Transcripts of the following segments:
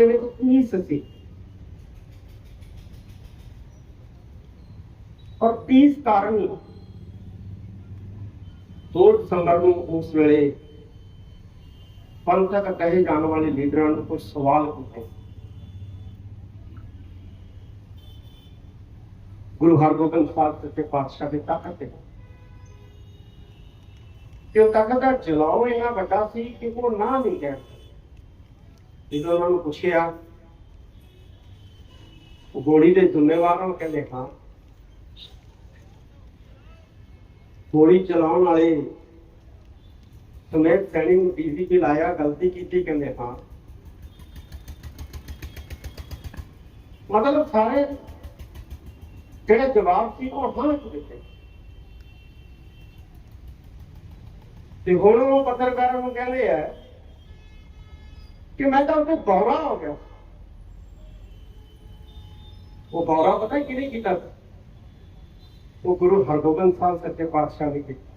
ਦੇ ਵਿੱਚ ਔਰ ਪੀਸ ਕਾਰਨ ਦੋ ਦਸੰਬਰ ਨੂੰ ਉਸ ਵੇਲੇ ਪੰਥਕ ਕਹੇ ਜਾਣ ਵਾਲੇ ਲੀਡਰਾਂ ਨੂੰ ਕੁਝ ਸਵਾਲ ਕੀਤੇ ਗੁਰੂ ਹਰਗੋਬਿੰਦ ਸਾਹਿਬ ਸੱਚੇ ਪਾਤਸ਼ਾਹ ਦੀ ਤਾਕਤ ਤੇ ਤੇ ਉਹ ਤਾਕਤ ਦਾ ਜਲਾਓ ਇੰਨਾ ਵੱਡਾ ਸੀ ਕਿ ਉਹ ਨਾ ਨਹੀਂ ਕਹਿ ਜਦੋਂ ਉਹਨਾਂ ਨੂੰ ਪੁੱਛਿਆ, ਉਹ ਗੋਲੀ ਦੇ ਜ਼ਿੰਮੇਵਾਰ ਨੂੰ ਕਹਿੰਦੇ, ਹਾਂ। ਗੋਲੀ ਚਲਾਉਣ ਵਾਲੇ ਸਮੇਤ ਸੈਣੀ ਨੂੰ ਡੀਸੀਪੀ ਲਾਇਆ ਗਲਤੀ ਕੀਤੀ, ਕਹਿੰਦੇ, ਹਾਂ। ਮਤਲਬ ਸਾਰੇ ਜਿਹੜੇ ਜਵਾਬ ਸੀ, ਉਹ ਹਾਂ ਚ ਦਿੱਤੇ। ਤੇ ਹੁਣ ਉਹ ਪੱਤਰਕਾਰਾਂ ਨੂੰ ਕਹਿੰਦੇ ਆ ਕਿ ਮੈਂ ਤਾਂ ਉੱਥੇ ਬੌਰਾ ਹੋ ਗਿਆ। ਉਹ ਬੌਰਾ ਪਤਾ ਕਿਹਨੇ ਕੀਤਾ? ਉਹ ਗੁਰੂ ਹਰਗੋਬਿੰਦ ਸਾਹਿਬ ਸੱਚੇ ਪਾਤਸ਼ਾਹ ਨੇ ਕੀਤਾ।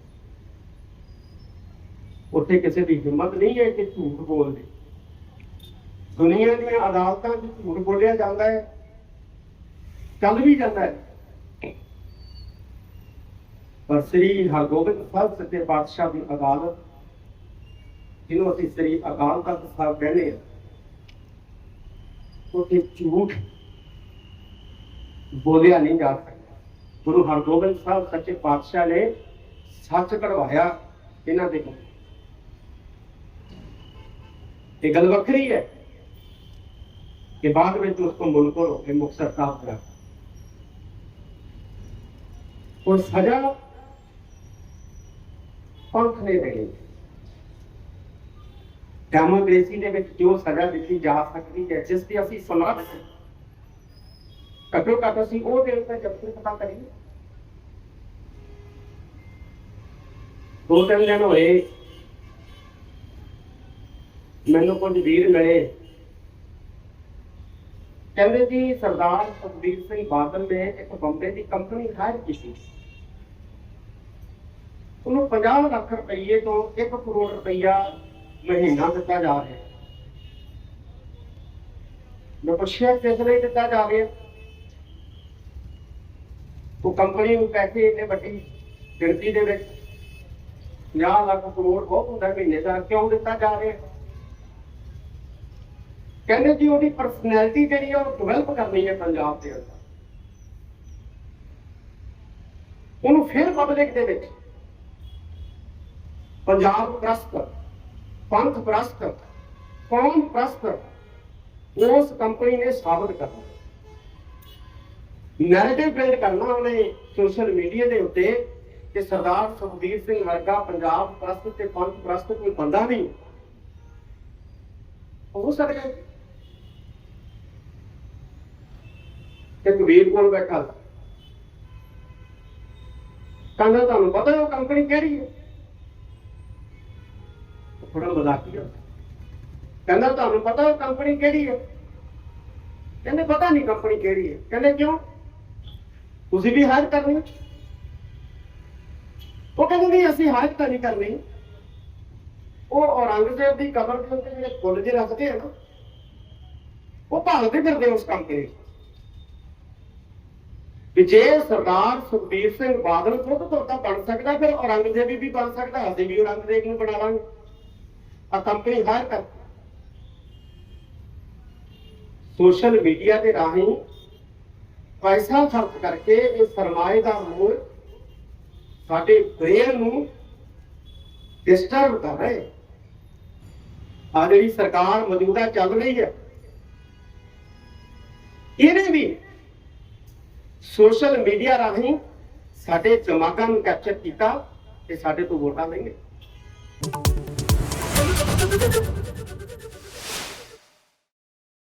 ਉੱਥੇ ਕਿਸੇ ਦੀ ਹਿੰਮਤ ਨਹੀਂ ਹੈ ਕਿ ਝੂਠ ਬੋਲਦੇ। ਦੁਨੀਆ ਦੀਆਂ ਅਦਾਲਤਾਂ 'ਚ ਝੂਠ ਬੋਲਿਆ ਜਾਂਦਾ ਹੈ। ਚੱਲ ਵੀ ਜਾਂਦਾ ਹੈ। ਪਰ ਸ੍ਰੀ ਹਰਗੋਬਿੰਦ ਸਾਹਿਬ ਸੱਚੇ ਪਾਤਸ਼ਾਹ ਦੀ ਅਦਾਲਤ ਜਿਹਨੂੰ ਅਸੀਂ ਸ੍ਰੀ ਅਕਾਲ ਤਖਤ ਸਾਹਿਬ ਕਹਿੰਦੇ ਆ ਉੱਥੇ ਝੂਠ ਬੋਲਿਆ ਨਹੀਂ ਜਾ ਸਕਦਾ। ਗੁਰੂ ਹਰਗੋਬਿੰਦ ਸਾਹਿਬ ਸੱਚੇ ਪਾਤਸ਼ਾਹ ਨੇ ਸੱਚ ਕਢਵਾਇਆ ਇਹਨਾਂ ਦੇ ਕੋਲ ਇਹ ਗੱਲ ਵੱਖਰੀ ਹੈ ਕਿ ਬਾਅਦ ਵਿੱਚ ਉਸ ਤੋਂ ਮੁਲਕ ਹੋ ਕੇ ਮੁਕਤਸਰ ਸਾਹਿਬ ਦਾ ਉਹ ਸਜ਼ਾ ਪੰਥ ਨੇ ਦੇਣੀ ਡੈਮੋਕ੍ਰੇਸੀ ਦੇ ਵਿੱਚ ਜੋ ਸਜ਼ਾ ਦਿੱਤੀ ਜਾ ਸਕਦੀ ਹੈ, ਜਿਸ ਦੀ ਅਸੀਂ ਸਲਾਹ ਘੱਟੋ ਘੱਟ ਅਸੀਂ ਉਹ ਦੇ ਉੱਤੇ ਜਬਰ ਪਤਾ ਕਰੀਏ। ਦੋ ਤਿੰਨ ਦਿਨ ਹੋਏ, ਮੈਨੂੰ ਕੁਝ ਵੀਰ ਮਿਲੇ। ਕਹਿੰਦੇ ਜੀ, ਸਰਦਾਰ ਸੁਖਬੀਰ ਸਿੰਘ ਬਾਦਲ ਨੇ ਇੱਕ ਬੰਬੇ ਦੀ ਕੰਪਨੀ ਹਾਇਰ ਕੀਤੀ। ਉਹਨੂੰ 50 ਲੱਖ ਰੁਪਏ ਤੋਂ 1 ਕਰੋੜ ਰੁਪਈਆ ਮਹੀਨਾ ਦਿੱਤਾ ਜਾ ਰਿਹਾ। ਮੈਂ ਪੁੱਛਿਆ, ਕਿਸ ਲਈ ਦਿੱਤਾ ਜਾ ਰਿਹਾ? ਉਹ ਕੰਪਨੀ ਨੂੰ ਪੈਸੇ ਇੰਨੇ ਵੱਡੀ ਗਿਣਤੀ ਦੇ ਵਿੱਚ 50 ਲੱਖ ਕਰੋੜ ਬਹੁਤ ਹੁੰਦਾ ਮਹੀਨੇ ਦਾ, ਕਿਉਂ ਦਿੱਤਾ ਜਾ ਰਿਹਾ? ਕਹਿੰਦੇ ਜੀ, ਉਹਦੀ ਪਰਸਨੈਲਿਟੀ ਜਿਹੜੀ ਆ, ਉਹ ਡਿਵੈਲਪ ਕਰਨੀ ਹੈ ਪੰਜਾਬ ਦੇ ਅੰਦਰ। ਉਹਨੂੰ ਫਿਰ ਪਬਲਿਕ ਦੇ ਵਿੱਚ ਪੰਜਾਬ ਪ੍ਰਸਤ ਪੰਥ ਪ੍ਰਸਤ, ਕੌਮ ਪ੍ਰਸਤ, ਉਸ ਕੰਪਨੀ ਨੇ ਸਾਬਤ ਕਰਨਾ ਨੈਰੇਟਿਵ ਬਿਲਡ ਕਰਨਾ ਉਹਨੇ ਸੋਸ਼ਲ ਮੀਡੀਆ ਦੇ ਉੱਤੇ ਕਿ ਸਰਦਾਰ ਸੁਖਬੀਰ ਸਿੰਘ ਵਰਗਾ ਪੰਜਾਬ ਪ੍ਰਸਤ ਤੇ ਪੰਥ ਪ੍ਰਸਤ ਕੋਈ ਬੰਦਾ ਨਹੀਂ। ਹੋ ਸਕਦਾ ਹੈ। ਤੇ ਕਬੀਰ ਕੋਲ ਬੈਠਾ। ਕਹਿੰਦਾ, ਤੁਹਾਨੂੰ ਪਤਾ ਉਹ ਕੰਪਨੀ ਕਿਹੜੀ ਹੈ? ਥੋੜਾ ਮਜ਼ਾਕੀਆ ਕਹਿੰਦਾ ਤੁਹਾਨੂੰ ਪਤਾ ਉਹ ਕੰਪਨੀ ਕਿਹੜੀ ਹੈ? ਕਹਿੰਦੇ ਪਤਾ ਨਹੀਂ ਕੰਪਨੀ ਕਿਹੜੀ ਹੈ। ਕਹਿੰਦੇ ਕਿਉਂ? ਤੁਸੀਂ ਵੀ ਹਾਇਰ ਕਰਨੀ ਉਹ ਕਹਿੰਦੇ ਨਹੀਂ, ਅਸੀਂ ਹਾਇਰ ਤਾਂ ਨਹੀਂ ਕਰਨੀ। ਉਹ ਔਰੰਗਜ਼ੇਬ ਦੀ ਕਬਰ ਦੇ ਉੱਤੇ ਜਿਹੜੇ ਫੁੱਲ ਜਿਹੇ ਰੱਖਦੇ ਆ ਨਾ, ਉਹ ਭਾਲਦੇ ਫਿਰਦੇ ਉਸ ਕੰਪਨੀ 'ਚ। ਵੀ ਜੇ ਸਰਦਾਰ ਸੁਖਬੀਰ ਸਿੰਘ ਬਾਦਲ ਖੁਦ ਤੋਂ ਤਾਂ ਬਣ ਸਕਦਾ, ਫਿਰ ਔਰੰਗਜ਼ੇਬ ਵੀ ਬਣ ਸਕਦਾ, ਅਸੀਂ ਵੀ ਔਰੰਗਜ਼ੇਬ ਨੂੰ ਬਣਾ ਲਾਂਗੇ। ਆ ਕੰਪਨੀ ਹਾਇਰ ਕਰ। ਸੋਸ਼ਲ ਮੀਡੀਆ ਦੇ ਰਾਹੀਂ ਪੈਸਾ ਖਰਚ ਕਰਕੇ ਇਹ ਸਰਮਾਏ ਦਾ ਮੂਲ ਸਾਡੇ ਬ੍ਰੇਨ ਨੂੰ ਡਿਸਟਰਬ ਕਰ ਰਹੇ ਆ ਜਿਹੜੀ ਸਰਕਾਰ ਮੌਜੂਦਾ ਚੱਲ ਰਹੀ ਹੈ, ਇਹਨੇ ਵੀ ਸੋਸ਼ਲ ਮੀਡੀਆ ਰਾਹੀਂ ਸਾਡੇ ਦਿਮਾਗਾਂ ਨੂੰ ਕੈਪਚਰ ਕੀਤਾ ਤੇ ਸਾਡੇ ਤੋਂ ਵੋਟਾਂ ਲਈਆਂ Thank you.